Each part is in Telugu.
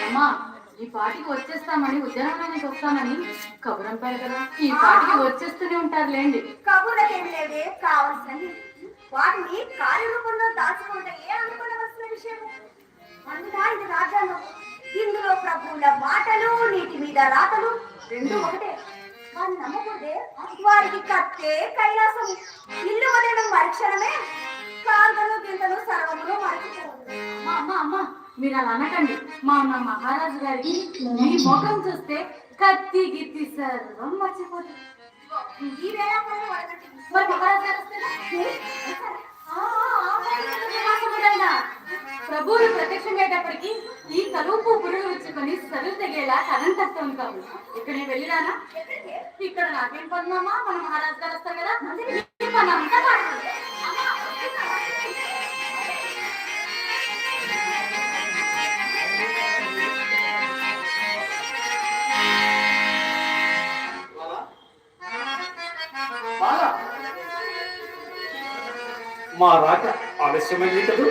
అమ్మా ఈ పాటికి వచ్చేస్తామని ఉద్యానవనానికి వస్తామని కబురంపారు కదా. ఈ పాటికి వచ్చేస్తూనే ఉంటారులేండి. కబుర్లకేమి లేదే కావలసినవి. వాటిని కార్యరూపంలో దాచుకుంటే ఏ అనుకునవలసిన విషయం అందునా ఇది రాజ్యాంగం. ఇందులో ప్రభువుల మాటలు నీటి మీద రాతలు రెండు ఒకటే. వారిని నమ్మకూడదే వారికి కత్తే కైలాసము. ఇల్లు వదలడం వారి క్షణమే కాంతలు గింతలు సర్వములు మరచిపోవద్దు అమ్మా అమ్మా అమ్మా. మీరు అలా అనకండి మా మా మహారాజు గారికి మీ ముఖం చూస్తే కత్తి గిత్తి సర్వం మర్చిపోతుంది ఈ వేళ కూడా మరి మహారాజు గారు ప్రభువులు ప్రత్యక్షమయ్యేటప్పటికి ఈ కలుపు పురుగు వచ్చుకొని సరువు తెగేలా కరెంట్ వస్తాం కావు ఇక్కడ నేను వెళ్ళిరానా ఇక్కడ నాకేం పనులమ్మా మన మహారాజు గారు వస్తారు కదా పని అంతా మా రాక ఆలస్యమైంది కదూ?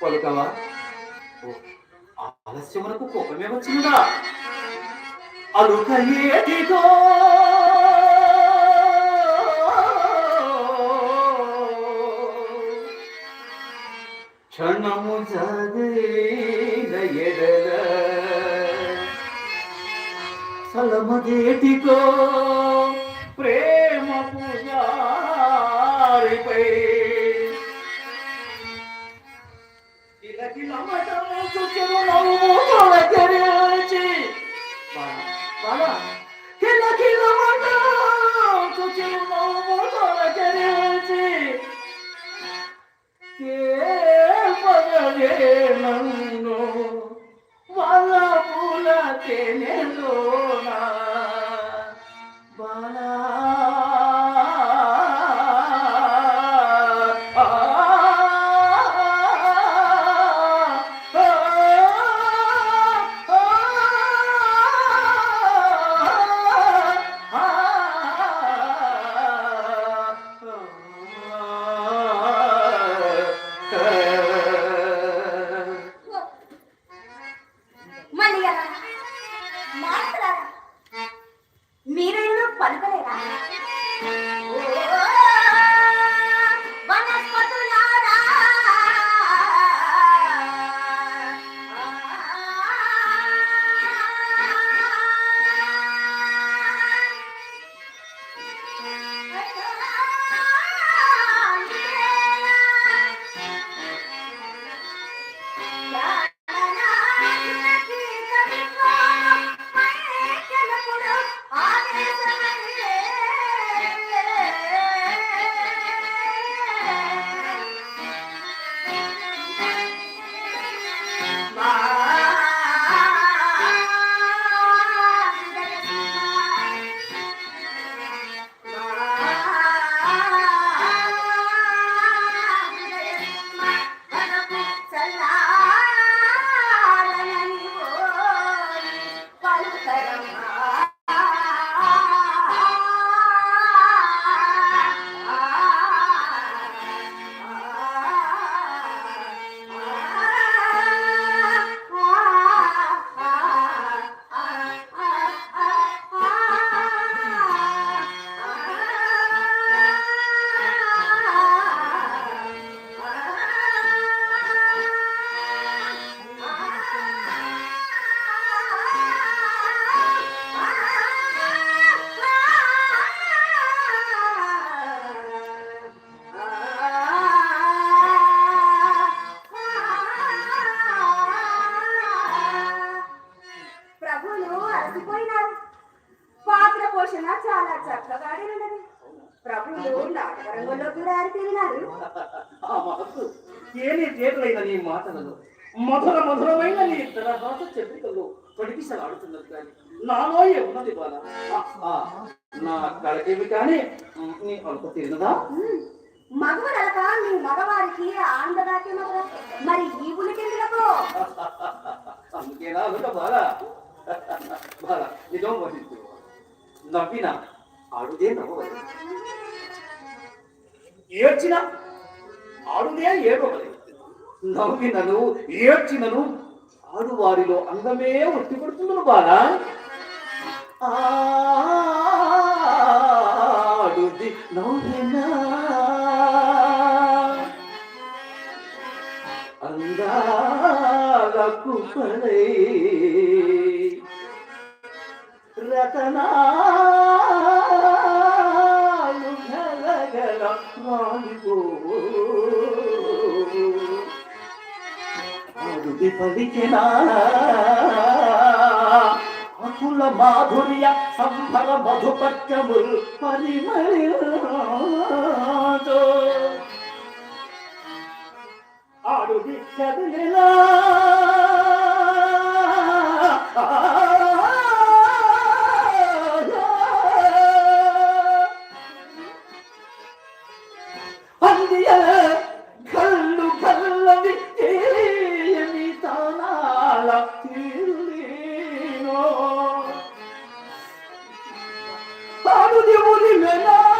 పలుకవా? ఓ, ఆలస్యమునకు కోపమే వచ్చిందా? అలుక ఏటిదో క్షణము జాగైన ఎడల సలమదేటికో ప్రేమ కేపగలే నన్ను వాళ్ళ పూల తేనెలోన నా మాట్లాడారా మీరేళ్ళు పలకలేరా అలసిపోయినారు పాత్ర పోషణ చాలా చక్కగా ఉన్నది ప్రభువులు నాటక రంగంలో కూడా ఆరితేరినారు. ఆ మనసు ఏని చేతులైన నీ మాటలలో మధుర మధురమైన నీ తరహాత చెప్పుకలు పడిపిసలాడుతున్నది కానీ నాలో ఉన్నది బాల నా కళకేమి కానీ నీ అలుపు తీరినదా మగవరలక మీ మగవారికి ఆంధ్రదాకే మరి ఈ పులికెందులకు అందుకేనా బాల? బాల నిజం వహించు నవ్విన ఆడుదే నవ్వవలె ఏడ్చిన ఆడుదే ఏడవలే నవ్వినను ఏడ్చినను ఆడువారిలో అందమే ఒట్టి పడుతుందను బాలా. ఆడుది నవ్వెనా అందాలకు పడై అరుది పలికినా అకుల మాధుర్య సంభర మధుపత్యములు పరిమళి ఆడుది చదివినా Dieu vous dit maintenant.